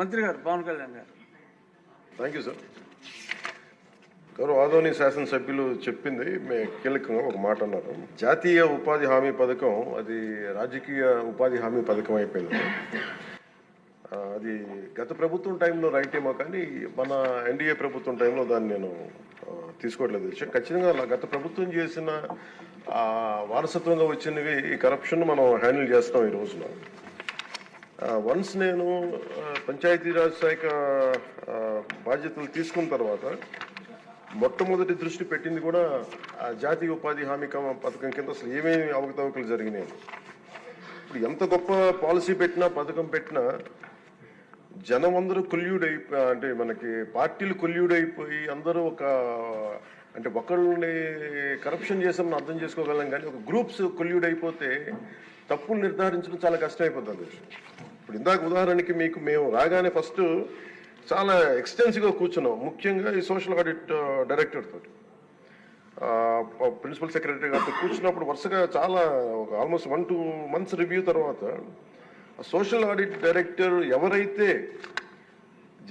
మంత్రి గారు పవన్ కళ్యాణ్ గారు. థ్యాంక్ యూ సార్ గౌరవ ఆదోని శాసనసభ్యులు చెప్పింది మే కీలకంగా ఒక మాట అన్నారు. జాతీయ ఉపాధి హామీ పథకం అది రాజకీయ ఉపాధి హామీ పథకం అయిపోయింది. అది గత ప్రభుత్వం టైంలో రైట్ ఏమో కానీ మన ఎన్డీఏ ప్రభుత్వం టైంలో దాన్ని నేను తీసుకోవట్లేదు. విషయం ఖచ్చితంగా అలా గత ప్రభుత్వం చేసిన వారసత్వంగా వచ్చినవి ఈ కరప్షన్ మనం హ్యాండిల్ చేస్తాం ఈ రోజున. వన్స్ నేను పంచాయతీరాజ్ శాఖ బాధ్యతలు తీసుకున్న తర్వాత మొట్టమొదటి దృష్టి పెట్టింది కూడా ఆ జాతీయ ఉపాధి హామీ పథకం కింద అసలు ఏమేమి అవకతవకలు జరిగినాయి. ఇప్పుడు ఎంత గొప్ప పాలసీ పెట్టినా పథకం పెట్టినా జనం అందరూ కొల్యూడ్ అయిపోయి అంటే మనకి పార్టీలు కొల్యూడ్ అందరూ ఒక అంటే ఒకళ్ళని కరప్షన్ చేసామని అర్థం చేసుకోగలం కానీ ఒక గ్రూప్స్ కొల్యూడ్ అయిపోతే తప్పులు నిర్ధారించడం చాలా కష్టం అయిపోతుంది ఇప్పుడు ఇందాక ఉదాహరణకి మీకు మేము రాగానే ఫస్ట్ చాలా ఎక్స్టెన్సివ్గా కూర్చున్నాం. ముఖ్యంగా ఈ సోషల్ ఆడిట్ డైరెక్టర్ తోటి. ప్రిన్సిపల్ సెక్రటరీ గారితో కూర్చున్నప్పుడు వరుసగా చాలా ఒక almost one two months review తర్వాత సోషల్ ఆడిట్ డైరెక్టర్ ఎవరైతే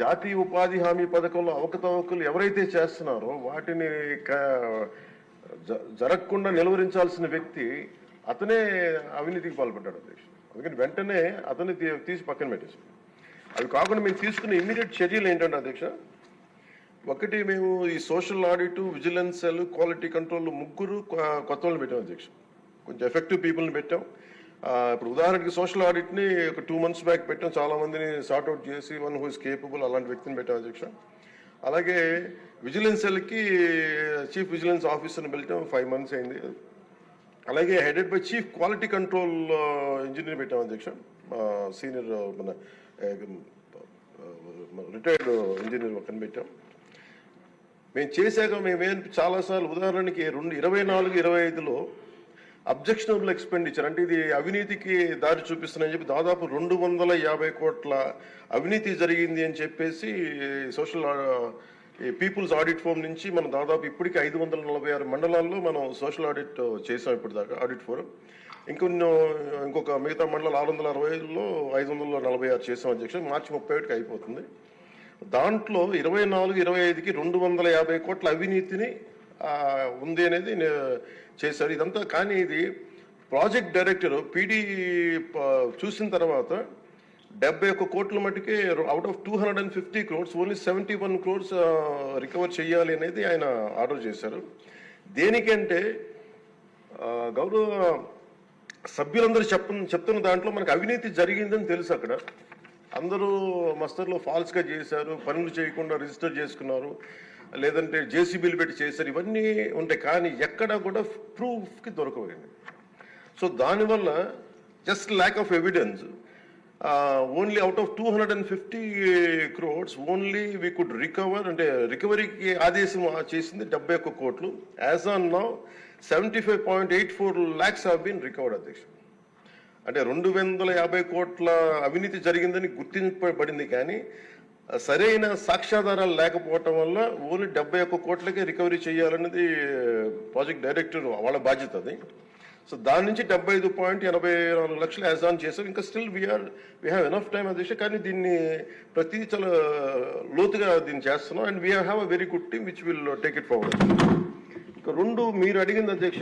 జాతీయ ఉపాధి హామీ పథకంలో అవకతవకలు ఎవరైతే చేస్తున్నారో వాటిని జరగకుండా నిలువరించాల్సిన వ్యక్తి అతనే అవినీతికి పాల్పడ్డాడు దేశం అందుకని వెంటనే అతన్ని తీ- తీసి పక్కన పెట్టేసి అవి కాకుండా మేము తీసుకున్న ఇమ్మీడియట్ చర్యలు ఏంటంటే అధ్యక్ష? ఒకటి మేము ఈ social audit vigilance quality control ముగ్గురు కొత్త వాళ్ళని పెట్టాం అధ్యక్ష. కొంచెం ఎఫెక్టివ్ పీపుల్ని పెట్టాం. ఇప్పుడు ఉదాహరణకి సోషల్ ఆడిట్ని ఒక టూ మంత్స్ బ్యాక్ పెట్టాం. చాలా మందిని సార్ట్అవుట్ చేసి వన్ హూ ఇస్ కేపబుల్ అలాంటి వ్యక్తిని పెట్టాం అధ్యక్ష. అలాగే విజిలెన్స్ సెల్కి చీఫ్ విజిలెన్స్ ఆఫీసర్ని పెట్టాం ఫైవ్ మంత్స్ అయింది. అలాగే headed by chief quality control engineer పెట్టాం అధ్యక్ష. సీనియర్ మన రిటైర్డ్ ఇంజనీర్ ఒకరిని పెట్టాం. మేము చేశాక మేమేం చాలాసార్లు ఉదాహరణకి రెండు ఇరవై నాలుగు ఇరవై ఐదులో అబ్జెక్షనబుల్ ఎక్స్పెండిచర్ అంటే ఇది అవినీతికి దారి చూపిస్తుందని చెప్పి దాదాపు రెండు వందల యాభై కోట్ల అవినీతి జరిగింది అని చెప్పేసి సోషల్ ఈ పీపుల్స్ ఆడిట్ ఫోరం నుంచి మనం దాదాపు ఇప్పటికి ఐదు వందల నలభై ఆరు మండలాల్లో మనం సోషల్ ఆడిట్ చేసాం ఇప్పటిదాకా ఆడిట్ ఫోరం ఇంకొన్ని uh, ఇంకొక మిగతా మండలాలు ఆరు వందల అరవై ఐదులో ఐదు వందల నలభై ఆరు చేసాం అధ్యక్ష మార్చి ముప్పై ఒకటికి అయిపోతుంది. దాంట్లో ఇరవై నాలుగు ఇరవై ఐదుకి రెండు వందల యాభై కోట్ల అవినీతిని ఉంది అనేది చేశారు. ఇదంతా కానీ ఇది ప్రాజెక్ట్ డైరెక్టర్ పీడీ చూసిన తర్వాత డెబ్బై ఒక్క కోట్ల మటుకే out of two hundred and fifty crores only seventy one crores recover చేయాలి అనేది ఆయన ఆర్డర్ చేశారు. దేనికంటే గౌరవ సభ్యులందరూ చెప్ప చెప్తున్న దాంట్లో మనకు అవినీతి జరిగిందని తెలుసు అక్కడ. అందరూ మస్తర్లో ఫాల్స్గా చేశారు పనులు చేయకుండా రిజిస్టర్ చేసుకున్నారు లేదంటే జేసీబీలు పెట్టి చేశారు ఇవన్నీ ఉంటాయి. కానీ ఎక్కడ కూడా ప్రూఫ్కి దొరకవండి సో దానివల్ల just lack of evidence only out of two hundred and fifty crores only we could recover అంటే రికవరీకి ఆదేశం చేసింది డెబ్బై ఒక్క కోట్లు. As on now seventy five point eight four lakhs have been recovered అధ్యక్ష. అంటే రెండు వందల యాభై కోట్ల అవినీతి జరిగిందని గుర్తింపబడింది కానీ సరైన సాక్ష్యాధారాలు లేకపోవటం వల్ల ఓన్లీ డెబ్బై ఒక్క కోట్లకే రికవరీ చేయాలన్నది ప్రాజెక్ట్ డైరెక్టర్ వాళ్ళ బాధ్యత అది. సో దాని నుంచి డెబ్బై ఐదు పాయింట్ ఎనభై నాలుగు లక్షలు యాజ్ ఆన్ చేసాం. ఇంకా still we are we have enough time అది కానీ దీన్ని ప్రతి చాలా లోతుగా దీన్ని చేస్తున్నాం. And we have a very good team which will take it forward ఇంకా రెండు మీరు అడిగింది అధ్యక్ష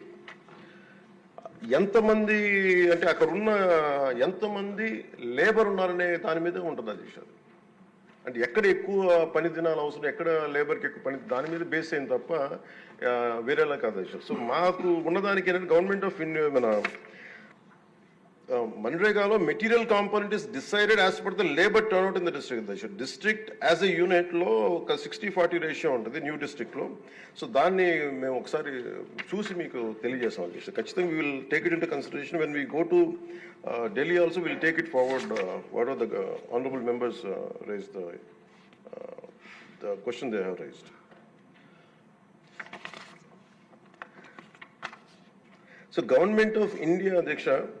ఎంతమంది అంటే అక్కడ ఉన్న ఎంతమంది లేబర్ ఉన్నారనే దాని మీద ఉంటుంది అది అది. అంటే ఎక్కడ ఎక్కువ పని దినాలు అవసరం ఎక్కడ లేబర్కి ఎక్కువ పని దాని మీద బేస్ అయింది తప్ప వేరేలా కాదు సో మాకు ఉన్నదానికి ఏంటంటే గవర్నమెంట్ ఆఫ్ ఇండియా మన ఆ, మన్రేగాలో material component is decided as per the labour turnout in the district దశ డిస్ట్రిక్ట్ యాజ్ ఎ యూనిట్లో ఒక సిక్స్టీ ఫార్టీ రేషియో ఉంటుంది న్యూ డిస్ట్రిక్ట్లో సో దాన్ని మేము ఒకసారి చూసి మీకు తెలియజేస్తాం అధ్యక్ష. ఖచ్చితంగా will take it in consideration when we go to Delhi also will take it forward what are the honourable members raise the the question they have raised so government of India అధ్యక్ష it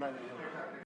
말이에요.